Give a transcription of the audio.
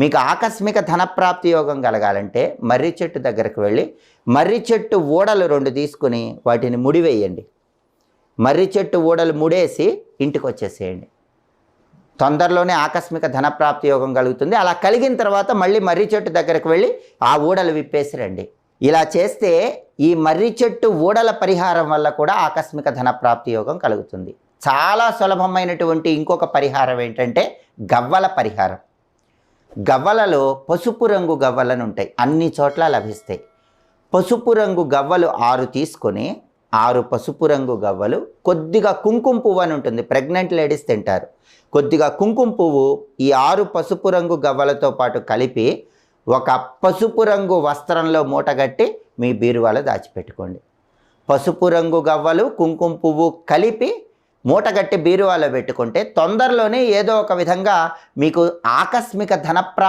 మీకు ఆకస్మిక ధనప్రాప్తి యోగం కలగాలంటే మర్రి చెట్టు దగ్గరకు వెళ్ళి మర్రి చెట్టు ఊడలు రెండు తీసుకుని వాటిని ముడివేయండి. మర్రి చెట్టు ఊడలు ముడేసి ఇంటికి వచ్చేసేయండి తొందరలోనే ఆకస్మిక ధనప్రాప్తి యోగం కలుగుతుంది. అలా కలిగిన తర్వాత మళ్ళీ మర్రి చెట్టు దగ్గరకు వెళ్ళి ఆ ఊడలు విప్పేసి రండి. ఇలా చేస్తే ఈ మర్రి చెట్టు ఊడల పరిహారం వల్ల కూడా ఆకస్మిక ధనప్రాప్తి యోగం కలుగుతుంది. చాలా సులభమైనటువంటి ఇంకొక పరిహారం ఏంటంటే గవ్వల పరిహారం. గవ్వలలో పసుపు రంగు గవ్వలను ఉంటాయి అన్ని చోట్ల లభిస్తాయి. పసుపు రంగు గవ్వలు ఆరు తీసుకొని ఆరు పసుపు రంగు గవ్వలు కొద్దిగా కుంకుమ పువ్వు అని ఉంటుంది. ప్రెగ్నెంట్ లేడీస్ తింటారు. కొద్దిగా కుంకుమ పువ్వు ఈ ఆరు పసుపు రంగు గవ్వలతో పాటు కలిపి ఒక పసుపు రంగు వస్త్రంలో మూటగట్టి మీ బీరువాలో దాచిపెట్టుకోండి. పసుపు రంగు గవ్వలు కుంకుమ పువ్వు కలిపి మూటగట్టి బీరువాలో పెట్టుకుంటే తొందరలోనే ఏదో ఒక విధంగా మీకు ఆకస్మిక ధనప్రా